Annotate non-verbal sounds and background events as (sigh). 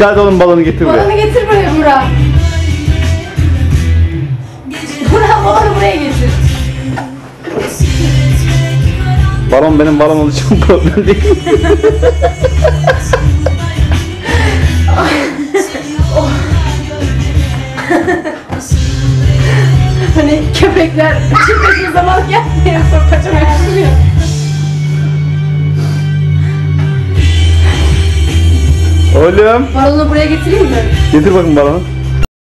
Çıkart oğlum balonu getir buraya. Balonu getir buraya Burak. (laughs) Burak balonu buraya getir. Balon benim balon olduğu (laughs) için problem değil. (laughs) Hani köpekler çiftleşme zaman gelmiyor. Sonra kaçamak Oğlum Balonu buraya getireyim mi? getir bakın balonu.